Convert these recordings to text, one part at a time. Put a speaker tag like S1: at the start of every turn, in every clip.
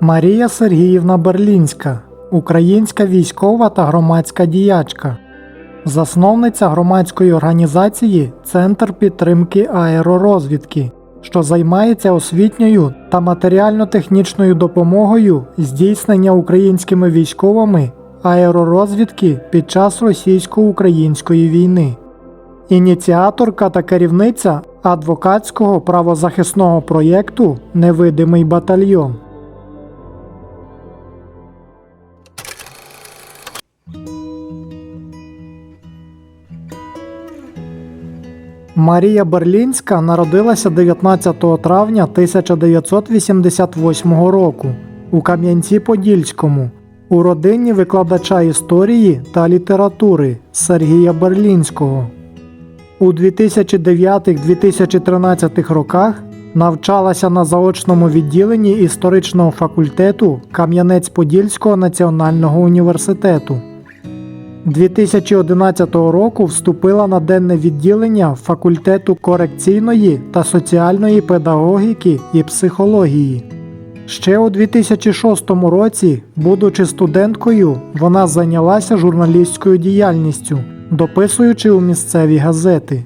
S1: Марія Сергіївна Берлінська, українська військова та громадська діячка, засновниця громадської організації Центр підтримки аеророзвідки, що займається освітньою та матеріально-технічною допомогою здійснення українськими військовими аеророзвідки під час російсько-української війни. Ініціаторка та керівниця адвокатського правозахисного проєкту Невидимий батальйон. Марія Берлінська народилася 19 травня 1988 року у Кам'янці-Подільському у родині викладача історії та літератури Сергія Берлінського. У 2009-2013 роках навчалася на заочному відділенні історичного факультету Кам'янець-Подільського національного університету. 2011 року вступила на денне відділення факультету корекційної та соціальної педагогіки і психології. Ще у 2006 році, будучи студенткою, вона зайнялася журналістською діяльністю, дописуючи у місцеві газети.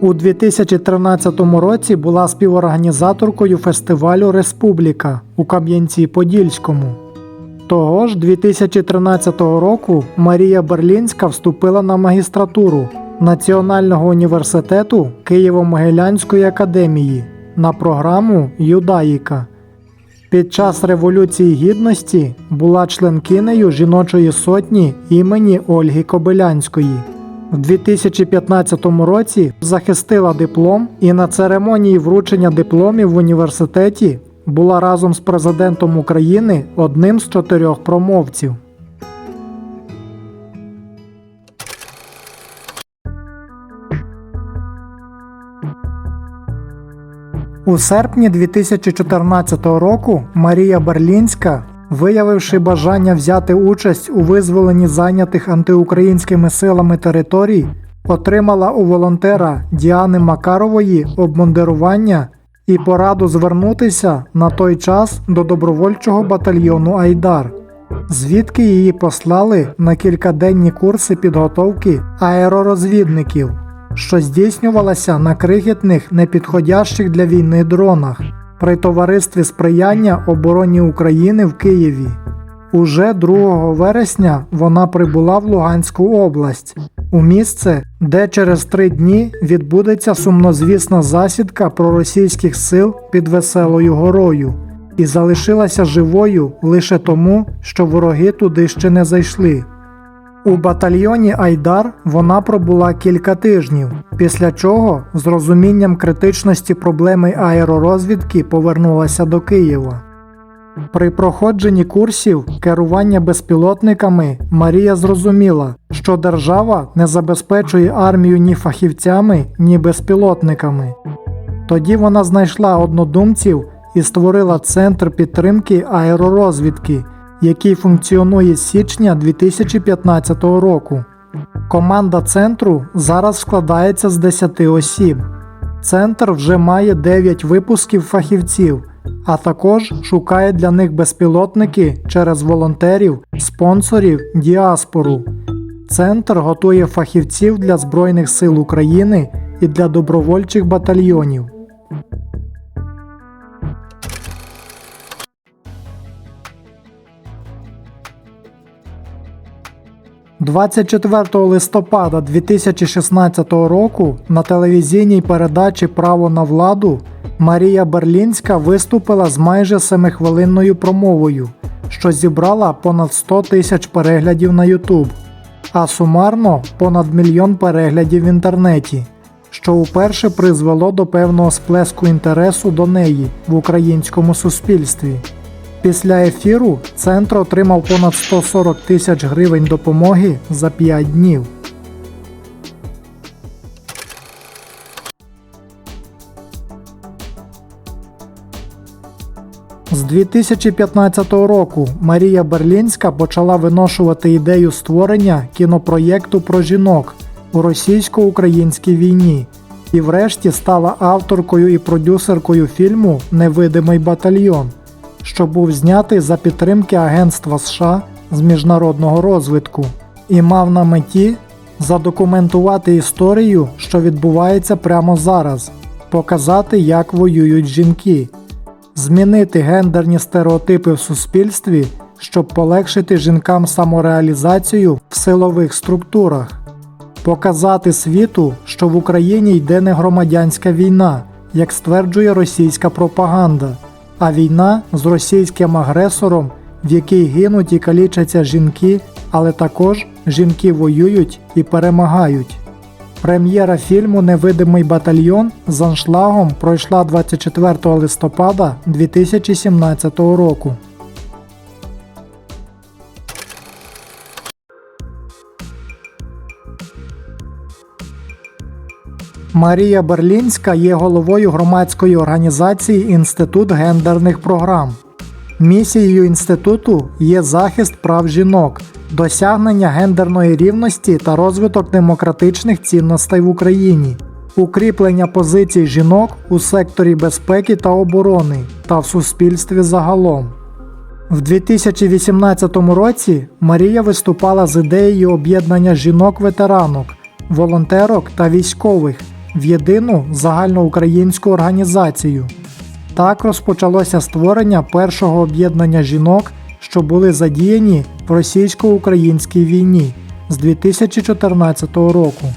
S1: У 2013 році була співорганізаторкою фестивалю Республіка у Кам'янці-Подільському. Того ж 2013 року Марія Берлінська вступила на магістратуру Національного університету Києво-Могилянської академії на програму Юдаїка. Під час Революції Гідності була членкинею жіночої сотні імені Ольги Кобилянської. В 2015 році захистила диплом і на церемонії вручення дипломів в університеті була разом з президентом України одним з чотирьох промовців. У серпні 2014 року Марія Берлінська, виявивши бажання взяти участь у визволенні зайнятих антиукраїнськими силами територій, отримала у волонтера Діани Макарової обмундирування і пораду звернутися на той час до добровольчого батальйону Айдар, звідки її послали на кількаденні курси підготовки аеророзвідників, що здійснювалася на крихітних, непідходящих для війни дронах при товаристві сприяння обороні України в Києві. Уже 2 вересня вона прибула в Луганську область, у місце, де через три дні відбудеться сумнозвісна засідка проросійських сил під Веселою горою, і залишилася живою лише тому, що вороги туди ще не зайшли. У батальйоні Айдар вона пробула кілька тижнів, після чого з розумінням критичності проблеми аеророзвідки повернулася до Києва. При проходженні курсів керування безпілотниками Марія зрозуміла, що держава не забезпечує армію ні фахівцями, ні безпілотниками. Тоді вона знайшла однодумців і створила центр підтримки аеророзвідки, який функціонує з січня 2015 року. Команда центру зараз складається з 10 осіб. Центр вже має 9 випусків фахівців, а також шукає для них безпілотники через волонтерів, спонсорів, діаспору. Центр готує фахівців для Збройних сил України і для добровольчих батальйонів. – 24 листопада 2016 року на телевізійній передачі Право на владу Марія Берлінська виступила з майже семихвилинною промовою, що зібрала понад 100 тисяч переглядів на YouTube, а сумарно понад мільйон переглядів в інтернеті, що уперше призвело до певного сплеску інтересу до неї в українському суспільстві. Після ефіру центр отримав понад 140 тисяч гривень допомоги за 5 днів. З 2015 року Марія Берлінська почала виношувати ідею створення кінопроєкту про жінок у російсько-українській війні і врешті стала авторкою і продюсеркою фільму Невидимий батальйон, що був знятий за підтримки Агентства США з міжнародного розвитку, і мав на меті задокументувати історію, що відбувається прямо зараз, показати, як воюють жінки, змінити гендерні стереотипи в суспільстві, щоб полегшити жінкам самореалізацію в силових структурах, показати світу, що в Україні йде не громадянська війна, як стверджує російська пропаганда, а війна з російським агресором, в якій гинуть і калічаться жінки, але також жінки воюють і перемагають. Прем'єра фільму Невидимий батальйон з аншлагом пройшла 24 листопада 2017 року. Марія Берлінська є головою громадської організації Інститут гендерних програм. Місією інституту є захист прав жінок, досягнення гендерної рівності та розвиток демократичних цінностей в Україні, укріплення позицій жінок у секторі безпеки та оборони та в суспільстві загалом. В 2018 році Марія виступала з ідеєю об'єднання жінок-ветеранок, волонтерок та військових в єдину загальноукраїнську організацію. Так розпочалося створення першого об'єднання жінок, що були задіяні в російсько-українській війні з 2014 року. –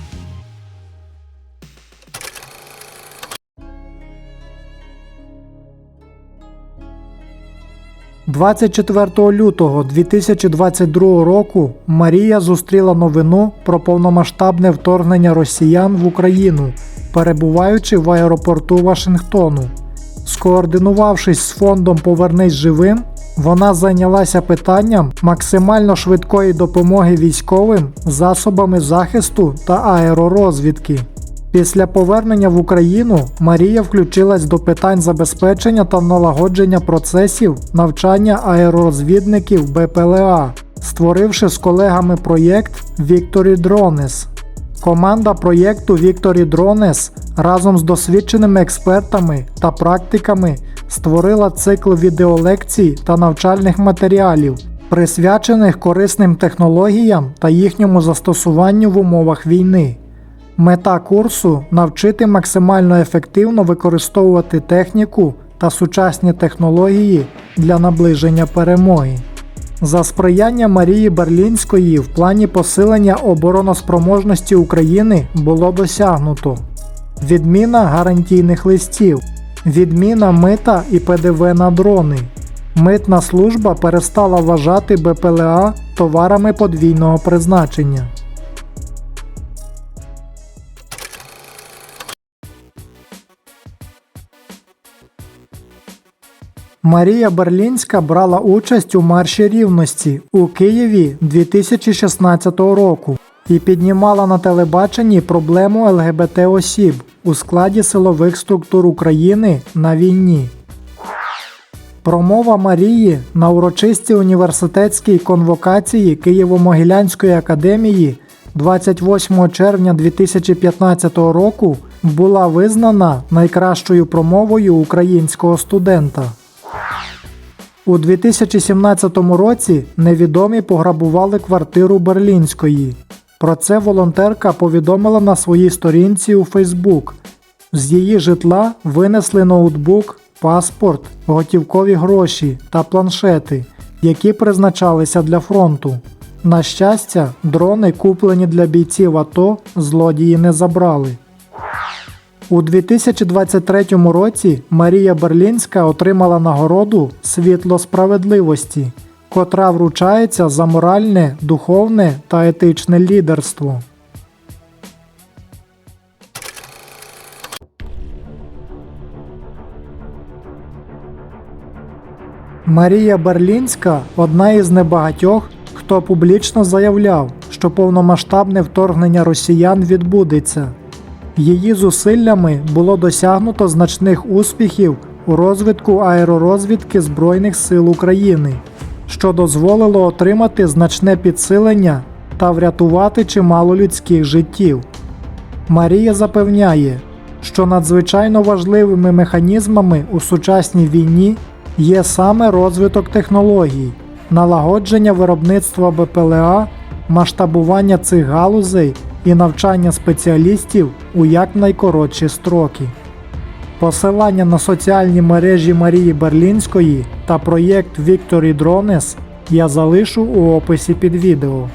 S1: 24 лютого 2022 року Марія зустріла новину про повномасштабне вторгнення росіян в Україну, перебуваючи в аеропорту Вашингтону. Скоординувавшись з фондом Повернись живим, вона зайнялася питанням максимально швидкої допомоги військовим засобами захисту та аеророзвідки. Після повернення в Україну Марія включилась до питань забезпечення та налагодження процесів навчання аеророзвідників БПЛА, створивши з колегами проєкт Victory Drones. Команда проєкту Victory Drones разом з досвідченими експертами та практиками створила цикл відеолекцій та навчальних матеріалів, присвячених корисним технологіям та їхньому застосуванню в умовах війни. Мета курсу навчити максимально ефективно використовувати техніку та сучасні технології для наближення перемоги. За сприяння Марії Берлінської в плані посилення обороноспроможності України було досягнуто відміна гарантійних листів, відміна мита і ПДВ на дрони. Митна служба перестала вважати БПЛА товарами подвійного призначення. Марія Берлінська брала участь у марші рівності у Києві 2016 року і піднімала на телебаченні проблему ЛГБТ осіб у складі силових структур України на війні. Промова Марії на урочистій університетській конвокації Києво-Могилянської академії 28 червня 2015 року була визнана найкращою промовою українського студента. У 2017 році невідомі пограбували квартиру Берлінської. Про це волонтерка повідомила на своїй сторінці у Фейсбук. З її житла винесли ноутбук, паспорт, готівкові гроші та планшети, які призначалися для фронту. На щастя, дрони, куплені для бійців АТО, злодії не забрали. У 2023 році Марія Берлінська отримала нагороду Світло справедливості, котра вручається за моральне, духовне та етичне лідерство. Марія Берлінська одна із небагатьох, хто публічно заявляв, що повномасштабне вторгнення росіян відбудеться. Її зусиллями було досягнуто значних успіхів у розвитку аеророзвідки Збройних сил України, що дозволило отримати значне підсилення та врятувати чимало людських життів. Марія запевняє, що надзвичайно важливими механізмами у сучасній війні є саме розвиток технологій, налагодження виробництва БПЛА, масштабування цих галузей і навчання спеціалістів у якнайкоротші строки. Посилання на соціальні мережі Марії Берлінської та проєкт Victory Drones я залишу у описі під відео.